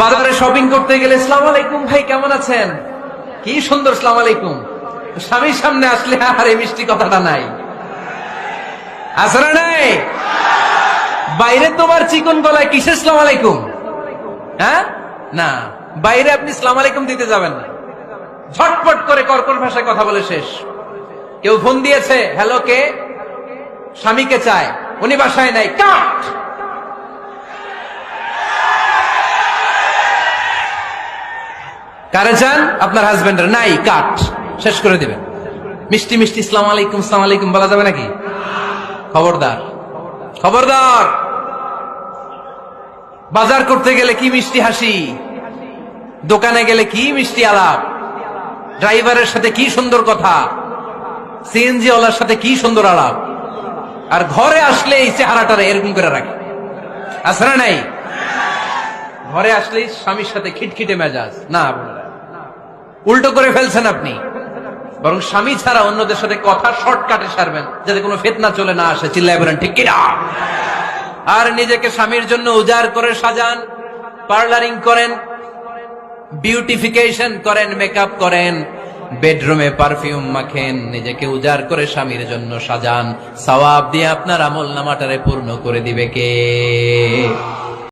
বাজারে শপিং করতে গেলে ইসলাম আলাইকুম ভাই, কেমন আছেন? কি সুন্দর ইসলাম আলাইকুম। স্বামীর সামনে আসলে আর এই মিষ্টি কথাটা নাই। আসলে নাই? বাইরে তোমার চিকন গলায় কিসের ইসলাম আলাইকুম? হ্যাঁ? না, বাইরে আপনি ইসলাম আলাইকুম দিতে যাবেন না। ঝটপট করে কর্কট ভাষায় কথা বলে শেষ। কেউ ফোন দিয়েছে, হ্যালো, কে? স্বামীকে চায়, উনি বাসায় নাই। কাট! কারে চান আপনার হাজবেন্ডের নাই, কাট। শেষ করে দিবেন। মিষ্টি মিষ্টি ইসলাম আলাইকুম ইসলাম আলাইকুম, বলা যাবে নাকি? খবরদার। খবরদার! বাজার করতে গেলে কি মিষ্টি হাসি? দোকানে গেলে কি মিষ্টি আলাপ? ড্রাইভারের সাথে কি সুন্দর কথা? সিএনজি ওয়ালার সাথে কি সুন্দর আলাপ? আর ঘরে আসলে এই চেহারাটারে এরকম করে রাখে। না নাই? ঘরে আসলেই স্বামীর সাথে খিটখিটে মেজাজ। না উল্টো করে ফেলছেন আপনি। বরং স্বামী ছাড়া অন্যদের সাথে কথা শর্টকাটে সারবেন, যাতে কোনো ফেতনা চলে না আসে। চিল্লায় বলেন, ঠিক কিনা? আর নিজেকে স্বামীর জন্য উজাড় করে সাজান, পার্লারিং করেন, বিউটিফিকেশন করেন, মেকআপ করেন, বেডরুমে পারফিউম মাখেন, নিজেকে উজাড় করে স্বামীর জন্য সাজান। সওয়াব দিয়ে আপনার আমল নামাটারে পূর্ণ করে দিবে কে?